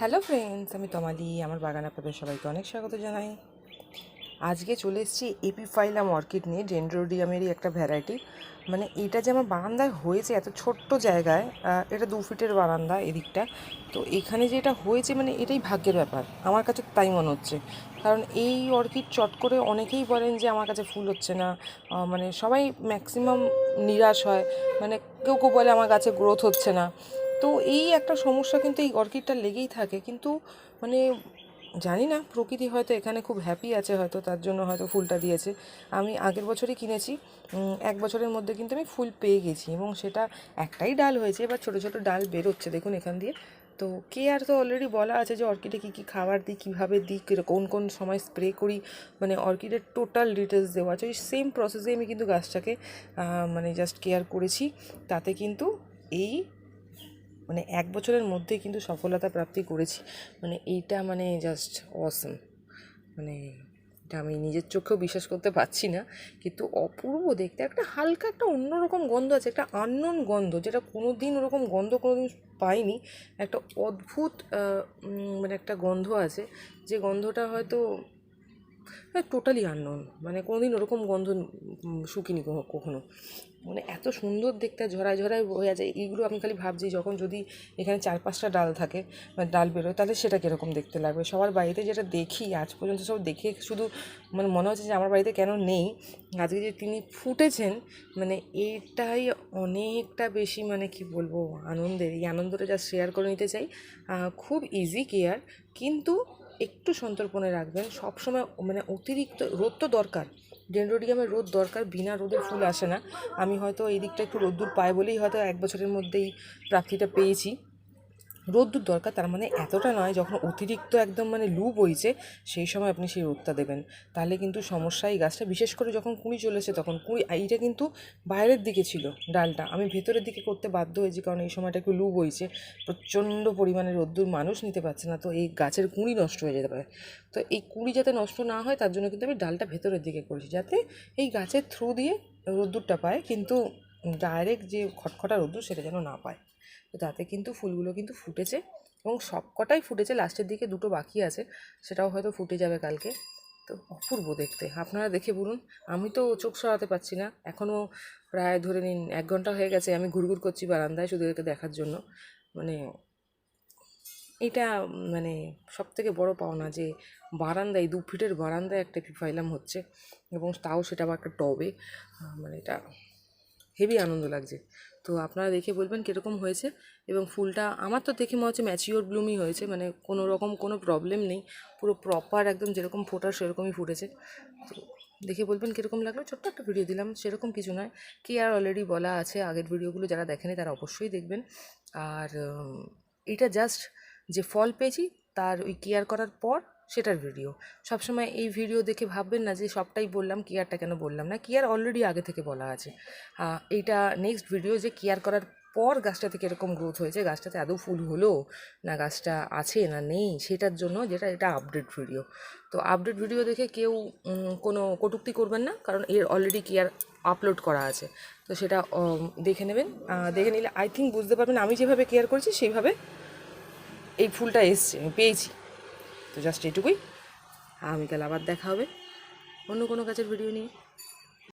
Hello friends আমি তমালি, আমার বাগান আপনাদের সবাইকে অনেক স্বাগত জানাই। আজকে চলে এসেছি এপিফাইলাম অর্কিড নিয়ে ডেন্ড্রোডিয়ামেরই একটা ভ্যারাইটি মানে এটা যে আমার বারান্দায় হয়েছে এত ছোট্ট জায়গায় এটা দু ফিটের বারান্দা এদিকটা। তো এখানে যে এটা হয়েছে মানে এটাই ভাগ্যের ব্যাপার। আমার কাছে তাই মনে হচ্ছে। কারণ এই অর্কিড চট করে অনেকেই বলেন যে আমার কাছে ফুল হচ্ছে না। মানে সবাই ম্যাক্সিমাম নিরাশ হয়। মানে কেউ কেউ বলে আমার গাছে গ্রোথ হচ্ছে না। তো এই একটা সমস্যা কিন্তু এই অর্কিডটা লেগেই থাকে। কিন্তু মানে জানি না, প্রকৃতি হয়তো এখানে খুব হ্যাপি আছে, হয়তো তার জন্য হয়তো ফুলটা দিয়েছে। আমি আগের বছরই কিনেছি এক বছরের মধ্যে কিন্তু আমি ফুল পেয়ে গেছি এবং সেটা একটাই ডাল হয়েছে, এবার ছোটো ছোটো ডাল বেরোচ্ছে দেখুন এখান দিয়ে। তো কে আর তো অলরেডি বলা আছে যে অর্কিডে কী কী খাবার দিই, কীভাবে দিই কোন কোন সময় স্প্রে করি মানে অর্কিডের টোটাল ডিটেলস দেওয়া আছে। ওই সেম প্রসেসে আমি কিন্তু গাছটাকে মানে জাস্ট কেয়ার করেছি। তাতে কিন্তু এই মানে এক বছরের মধ্যে কিন্তু সফলতা প্রাপ্তি করেছি। মানে এইটা মানে জাস্ট অসম মানে এটা আমি নিজের চোখেও বিশ্বাস করতে পারছি না। কিন্তু অপূর্ব দেখতে একটা হালকা একটা অন্যরকম গন্ধ আছে, একটা আননোন গন্ধ, যেটা কোনো দিন ওরকম গন্ধ কোনো দিন পাইনি। একটা অদ্ভুত মানে একটা গন্ধ আছে, যে গন্ধটা হয়তো টোটালি আননোন মানে কোনোদিন ওরকম গন্ধ শুকিনি কখনো- কখনো। মানে এত সুন্দর দেখতে, ঝরায় ঝরায় হয়ে যায় এইগুলো আমি খালি ভাবছি, যখন যদি এখানে চার পাঁচটা ডাল থাকে মানে ডাল বেরোয়, তাহলে সেটা কীরকম দেখতে লাগবে? সবার বাড়িতে যেটা দেখি, আজ পর্যন্ত সব দেখে শুধু মানে মনে হচ্ছে যে আমার বাড়িতে কেন নেই। আজকে যে তিনি ফুটেছেন মানে এটাই অনেকটা বেশি মানে কি বলব, আনন্দের। এই আনন্দটা যা শেয়ার করে নিতে চাই। খুব ইজি কেয়ার কিন্তু একটু সন্তর্পণে রাখবেন। সবসময় মানে অতিরিক্ত রোদ তো দরকার। ডেন্ড্রোডিয়ামের রোদ দরকার, বিনা রোদে ফুল আসে না। আমি হয়তো এই দিকটা একটু রোদ্দুর পাই বলেই হয়তো এক বছরের মধ্যেই প্রাপ্তিটা পেয়েছি। রোদ্দুর দরকার, তার মানে এতটা নয় যখন অতিরিক্ত একদম মানে লু বইছে, সেই সময় আপনি সেই রোদটা দেবেন। তাহলে কিন্তু সমস্যা এই গাছটা। বিশেষ করে যখন কুঁড়ি চলেছে তখন, কুঁড়ি এইটা কিন্তু বাইরের দিকে ছিল ডালটা। আমি ভেতরের দিকে করতে বাধ্য হয়েছি কারণ এই সময়টা একটু লু বইছে। প্রচণ্ড পরিমাণে রোদ্দুর মানুষ নিতে পারছে না, তো এই গাছের কুঁড়ি নষ্ট হয়ে যেতে পারে। তো এই কুঁড়ি যাতে নষ্ট না হয়, তার জন্য কিন্তু আমি ডালটা ভেতরের দিকে করেছি, যাতে এই গাছের থ্রু দিয়ে রোদ্দুরটা পায়। কিন্তু ডাইরেক্ট যে খটখটা রোদ্দুর সেটা যেন না পায়। তো তাতে কিন্তু ফুলগুলো কিন্তু ফুটেছে এবং সবকটাই ফুটেছে। লাস্টের দিকে দুটো বাকি আছে, সেটাও হয়তো ফুটে যাবে কালকে। তো অপূর্ব দেখতে। আপনারা দেখে বলুন, আমি তো চোখ সরাতে পারছি না। এখনও প্রায় ধরে নিন এক ঘণ্টা হয়ে গেছে আমি ঘুরঘুর করছি বারান্দায় শুধু এদেরকে দেখার জন্য। মানে এটা মানে সব থেকে বড়ো পাওনা যে বারান্দায় দু ফিটের বারান্দায় একটা পিফাইলাম হচ্ছে এবং তাও সেটা আবার একটা টবে। মানে এটা হেভি আনন্দ লাগছে। তো আপনারা দেখে বলবেন কীরকম হয়েছে এবং ফুলটা আমার তো দেখে মনে হচ্ছে ম্যাচিওর ব্লুমই হয়েছে মানে কোনো রকম কোনো প্রবলেম নেই, পুরো প্রপার একদম যেরকম ফোটার সেরকমই ফুটেছে। তো দেখে বলবেন কীরকম লাগল, ছোট্ট একটা ভিডিও দিলাম, সেরকম কিছু নয়। কি আর অলরেডি বলা আছে, আগের ভিডিওগুলো যারা দেখেনি তারা অবশ্যই দেখবেন। আর এটা জাস্ট যে ফল পেয়েছি, তার ওই কেয়ার করার পর সেটার ভিডিও। সবসময় এই ভিডিও দেখে ভাববেন না যে সবটাই বললাম কেয়ারটা কেন বললাম না কেয়ার অলরেডি আগে থেকে বলা আছে। এইটা নেক্সট ভিডিও যে কেয়ার করার পর গাছটা থেকে এরকম গ্রোথ হয়েছে, গাছটাতে আদৌ ফুল হলো, না গাছটা আছে না নেই, সেটার জন্য যেটা, এটা আপডেট ভিডিও তো আপডেট ভিডিও দেখে কেউ কোনো কটূক্তি করবেন না, কারণ এর অলরেডি কেয়ার আপলোড করা আছে। তো সেটা দেখে নেবেন। দেখে নিলে আই থিঙ্ক বুঝতে পারবেন আমি যেভাবে কেয়ার করেছি, সেইভাবে এই ফুলটা এসছে পেয়েছি। তো জাস্ট এটুকুই। আগামীকাল আবার দেখা হবে। অন্য কোনো কাজের ভিডিও নিয়ে।